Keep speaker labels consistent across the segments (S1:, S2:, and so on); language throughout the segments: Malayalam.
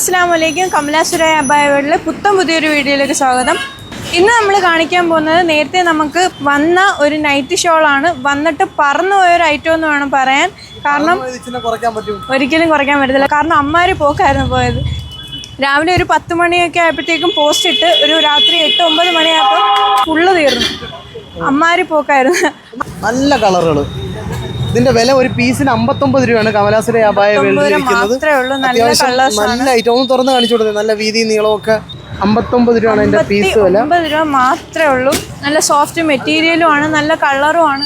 S1: അസ്സാം വലൈക്കും കമലാസുരായ അബ്ബായവളിലെ പുത്തം പുതിയൊരു വീഡിയോയിലേക്ക് സ്വാഗതം. ഇന്ന് നമ്മൾ കാണിക്കാൻ പോകുന്നത് നേരത്തെ നമുക്ക് വന്ന ഒരു നൈറ്റ് ഷോളാണ് വന്നിട്ട് പറന്നു പോയൊരു ഐറ്റം എന്ന് വേണം പറയാൻ. കാരണം ഒരിക്കലും കുറയ്ക്കാൻ പറ്റത്തില്ല. കാരണം അമ്മാര് പോക്കായിരുന്നു പോയത്. രാവിലെ ഒരു പത്ത് മണിയൊക്കെ ആയപ്പോഴത്തേക്കും പോസ്റ്റ് ഇട്ട് ഒരു രാത്രി എട്ട് ഒമ്പത് മണിയായപ്പോൾ ഫുള്ള് തീർന്നു. അമ്മാര് പോക്കായിരുന്നു.
S2: നല്ല കളറുകൾ ഇതിന്റെ വില ഒരു പീസിന് അമ്പത്തൊമ്പത് രൂപയാണ്. കമലാസുര അപായ
S1: നല്ല ഐറ്റവും
S2: നല്ല ഐറ്റം ഒന്ന് തുറന്ന് കാണിച്ചു കൊടുത്തത് നല്ല വീതി നീളമൊക്കെ അമ്പത്തൊമ്പത് രൂപയാണ് അതിന്റെ പീസ് വില.
S1: ഒമ്പത് രൂപ മാത്രമേ ഉള്ളൂ. നല്ല സോഫ്റ്റ് മെറ്റീരിയലും ആണ്. നല്ല കളറും ആണ്.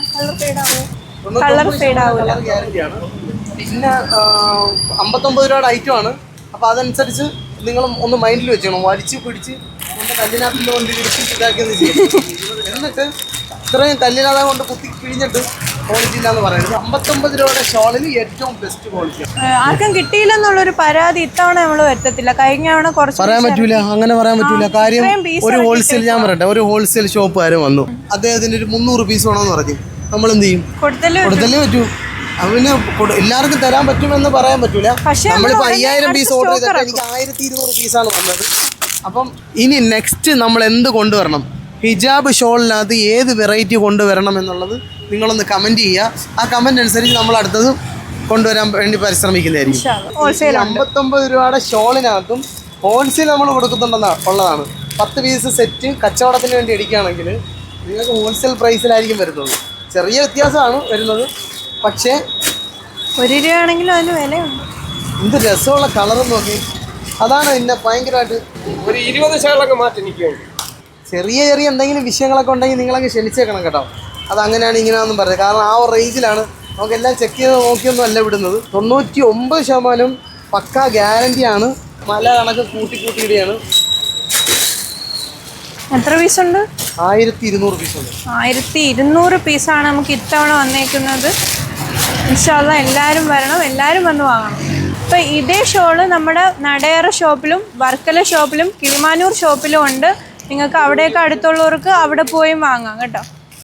S1: കളർ ഫെയ്ഡ് ആവില്ല
S2: പിന്നെ അമ്പത്തൊമ്പത് രൂപയുടെ ഐറ്റം ആണ്. അപ്പൊ അതനുസരിച്ച് നിങ്ങൾ ഒന്ന് മൈൻഡിൽ വെച്ചോണം വലിച്ച് പിടിച്ച് നമ്മുടെ കല്ലിനകത്ത് കൊണ്ട് ഇടിച്ച് ഇതാക്കിയൊന്ന് ചെയ്യും എന്നിട്ട് ഇത്രയും തല്ലിനാഥ കൊണ്ട് കുത്തി പിഴിഞ്ഞിട്ട് ക്വാളിറ്റി ഇല്ലാന്ന് പറയുന്നത്. അമ്പത്തൊമ്പത് രൂപയുടെ ഷോളിൽ ഏറ്റവും ബെസ്റ്റ്
S1: ക്വാളിറ്റി ആർക്കും കിട്ടിയില്ലെന്നുള്ളൊരു പരാതി ഇത്തവണ നമ്മൾ വരുത്തത്തില്ല. കഴിഞ്ഞ തവണ കുറച്ച്
S2: പറയാൻ പറ്റൂല. അങ്ങനെ പറയാൻ പറ്റൂല. കാര്യം ഒരു ഹോൾസെയിൽ ഞാൻ പറയട്ടെ. ഒരു ഹോൾസെയിൽ ആരും വന്നു. അദ്ദേഹത്തിന് ഒരു മുന്നൂറ് പീസ് വേണമെന്ന് പറഞ്ഞു. നമ്മൾ എന്ത് ചെയ്യും
S1: കൊടുത്തൽ
S2: കൊടുത്തല്ലേ പറ്റൂ. അവന് എല്ലാവർക്കും തരാൻ പറ്റുമെന്ന് പറയാൻ പറ്റൂല.
S1: പക്ഷേ
S2: നമ്മളിപ്പോ അയ്യായിരം പീസ് ഓർഡർ ചെയ്തിട്ട് എനിക്ക് ആയിരത്തി ഇരുന്നൂറ് പീസാണ് വന്നത്. അപ്പം ഇനി നെക്സ്റ്റ് നമ്മൾ എന്ത് കൊണ്ടുവരണം? ഹിജാബ് ഷോളിനകത്ത് ഏത് വെറൈറ്റി കൊണ്ടുവരണം എന്നുള്ളത് നിങ്ങളൊന്ന് കമന്റ് ചെയ്യുക. ആ കമന്റ് അനുസരിച്ച് നമ്മൾ അടുത്തത് കൊണ്ടുവരാൻ വേണ്ടി പരിശ്രമിക്കുന്നതായിരിക്കും.
S1: ഹോൾസെയിൽ
S2: അമ്പത്തൊമ്പത് രൂപയുടെ ഷോളിനകത്തും ഹോൾസെയിൽ നമ്മൾ കൊടുക്കുന്നുണ്ടെന്നാണ് ഉള്ളതാണ്. പത്ത് പീസ് സെറ്റ് കച്ചവടത്തിന് വേണ്ടി അടിക്കുകയാണെങ്കിൽ നിങ്ങൾക്ക് ഹോൾസെയിൽ പ്രൈസിലായിരിക്കും വരുന്നത്. ചെറിയ വ്യത്യാസമാണ് വരുന്നത്. പക്ഷേ
S1: ഒരു രൂപയാണെങ്കിലും അതിന് വിലയുണ്ട്.
S2: എന്ത് രസമുള്ള കളറും നോക്കി. അതാണ് എന്നെ ഭയങ്കരമായിട്ട്
S3: ഒരു ഇരുപത് ശകലൊക്കെ മാറ്റി വേണ്ടി
S2: ചെറിയ ചെറിയ എന്തെങ്കിലും വിഷയങ്ങളൊക്കെ ഉണ്ടെങ്കിൽ നിങ്ങളങ്ങ് ക്ഷണിച്ചേക്കണം കേട്ടോ. അത് അങ്ങനെയാണ് ഇങ്ങനെയാണെന്നും പറയുന്നത് കാരണം ആ ഒരു റേഞ്ചിലാണ് നമുക്കെല്ലാം ചെക്ക് ചെയ്ത് നോക്കിയൊന്നും അല്ല വിടുന്നത്. തൊണ്ണൂറ്റി ഒമ്പത് ശതമാനം പക്ക ഗ്യാരണ്ടിയാണ് മല കണക്ക് കൂട്ടി കൂട്ടിയിടുകയാണ്.
S1: എത്ര പീസ് ഉണ്ട്?
S2: ആയിരത്തി ഇരുന്നൂറ് പീസ് ഉണ്ട്.
S1: ആയിരത്തി ഇരുന്നൂറ് പീസാണ് നമുക്ക് ഇത്തവണ വന്നേക്കുന്നത്. ഇൻഷാല്ല എല്ലാവരും വരണം. എല്ലാവരും വന്ന് വാങ്ങണം. ഇപ്പം ഇതേ ഷോൾ നമ്മുടെ നടയറ ഷോപ്പിലും വർക്കല ഷോപ്പിലും കിളിമാനൂർ ഷോപ്പിലും ഉണ്ട്. നിങ്ങൾക്ക് അവിടെയൊക്കെ അടുത്തുള്ളവർക്ക് അവിടെ പോയും വാങ്ങാം കേട്ടോ.